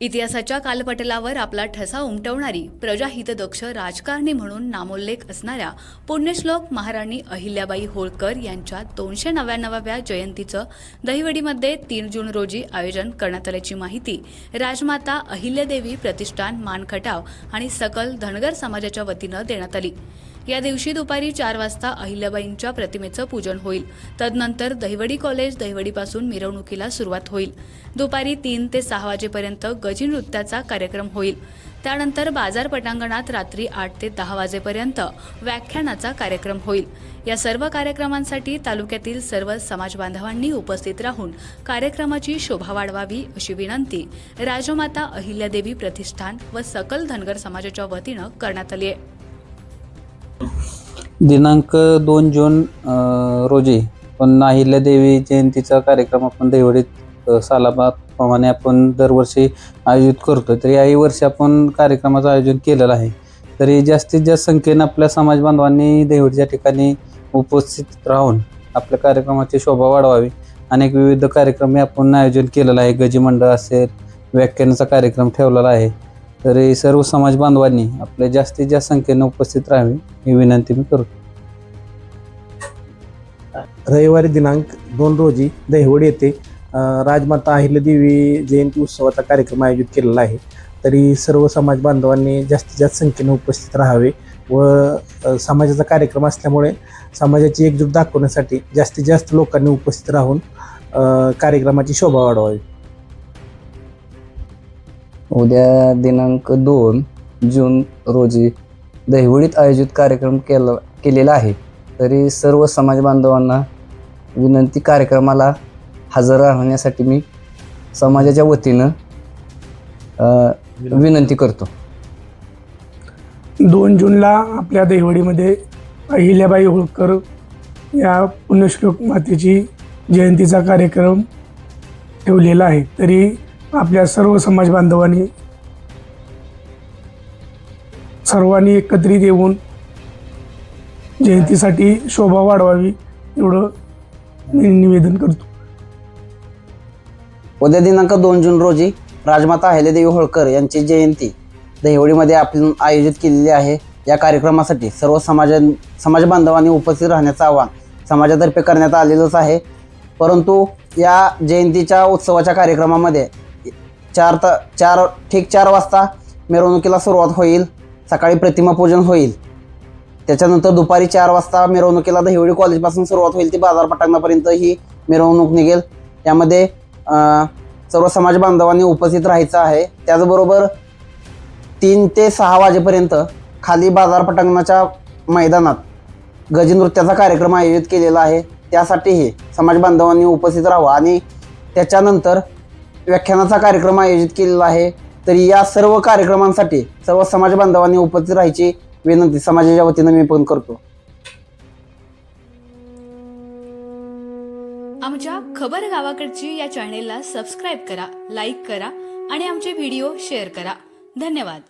इतिहासाच्या कालपटलावर आपला ठसा उमटवणारी प्रजाहितदक्ष राजकारणी म्हणून नामोल्लेख असणाऱ्या पुण्यश्लोक महाराणी अहिल्याबाई होळकर यांच्या दोनशे नव्याण्णवाव्या जयंतीचं दहिवडीमध्ये तीन जून रोजी आयोजन करण्यात आल्याची माहिती राजमाता अहिल्यादेवी प्रतिष्ठान मानखटाव आणि सकल धनगर समाजाच्या वतीनं देण्यात आली. या दिवशी दुपारी चार वाजता अहिल्याबाईंच्या प्रतिमेचं पूजन होईल. तदनंतर दहिवडी कॉलेज दहिवडीपासून मिरवणुकीला सुरुवात होईल. दुपारी तीन ते सहा वाजेपर्यंत गजी नृत्याचा कार्यक्रम होईल. त्यानंतर बाजार पटांगणात रात्री आठ ते दहा वाजेपर्यंत व्याख्यानाचा कार्यक्रम होईल. या सर्व कार्यक्रमांसाठी तालुक्यातील सर्व समाज बांधवांनी उपस्थित राहून कार्यक्रमाची शोभा वाढवावी अशी विनंती राजमाता अहिल्यादेवी प्रतिष्ठान व सकल धनगर समाजाच्या वतीनं करण्यात आली आहे. दिनांक दोन जून अ, रोजी पण अहिल्यादेवी जयंतीचा कार्यक्रम आपण देवडीत अ, सालाबादप्रमाणे आपण दरवर्षी आयोजित करतो तर याही वर्षी आपण कार्यक्रमाचं आयोजन केलेलं आहे. तरी जास्तीत जास्त संख्येनं आपल्या समाज बांधवांनी देवडीच्या ठिकाणी उपस्थित राहून आपल्या कार्यक्रमाची शोभा वाढवावी. अनेक विविध कार्यक्रम हे आपण आयोजन केलेलं आहे. गजी मंडळ असेल व्याख्यानाचा कार्यक्रम ठेवलेला आहे. तरी सर्व समाज बांधवांनी आपल्या जास्तीत जास्त संख्येनं उपस्थित राहावे ही विनंती मी करतो. रविवारी दिनांक दोन रोजी दहिवड येथे राजमाता राजमाता अहिल्यादेवी जयंती उत्सवाचा कार्यक्रम आयोजित केलेला आहे. तरी सर्व समाज बांधवांनी जास्तीत जास्त संख्येने उपस्थित राहावे व समाजाचा कार्यक्रम असल्यामुळे समाजाची एकजूट दाखवण्यासाठी जास्तीत जास्त लोकांनी उपस्थित राहून कार्यक्रमाची शोभा वाढवावी. उद्या दिनांक दोन जून रोजी दहिवडीत आयोजित कार्यक्रम केला केलेला आहे. तरी सर्व समाज बांधवांना विनंती कार्यक्रमाला हजर राहण्यासाठी मी समाजाच्या वतीनं विनंती करतो. दोन जूनला आपल्या दहिवडीमध्ये अहिल्याबाई होळकर या पुण्यश्लोक मातेची जयंतीचा कार्यक्रम ठेवलेला आहे. तरी आपल्या सर्व समाज बांधवांनी सर्वांनी एकत्रित येऊन जयंतीसाठी शोभा वाढवावी एवढं मी निवेदन करतो. उद्या दिनांक दोन जून रोजी राजमाता अहिल्यादेवी होळकर यांची जयंती दहिवडीमध्ये आपण आयोजित केलेली आहे. या कार्यक्रमासाठी सर्व समाज समाज बांधवांनी उपस्थित राहण्याचं आवाहन समाजातर्फे करण्यात आलेलंच आहे. परंतु या जयंतीच्या उत्सवाच्या कार्यक्रमामध्ये चार त चार ठीक चार वाजता मिरवणुकीला सुरुवात होईल. सकाळी प्रतिमा पूजन होईल. त्याच्यानंतर दुपारी चार वाजता मिरवणुकीला दहिवडी कॉलेजपासून सुरुवात होईल. ती बाजार पटांगणापर्यंत ही मिरवणूक निघेल. त्यामध्ये सर्व समाज बांधवांनी उपस्थित राहायचं आहे. त्याचबरोबर तीन ते सहा वाजेपर्यंत खाली बाजार पटांगणाच्या मैदानात गजनृत्याचा कार्यक्रम आयोजित केलेला आहे. त्यासाठीही समाज बांधवांनी उपस्थित राहावं आणि त्याच्यानंतर व्याख्यानाचा कार्यक्रम आयोजित केलेला आहे. तरी या सर्व कार्यक्रमांसाठी सर्व समाज बांधवांनी उपस्थित राहायची विनंती समाजाच्या वतीनं मी पण करतो. आमच्या खबर गावाकडची या चॅनेलला सबस्क्राईब करा लाईक करा आणि आमचे व्हिडिओ शेअर करा. धन्यवाद.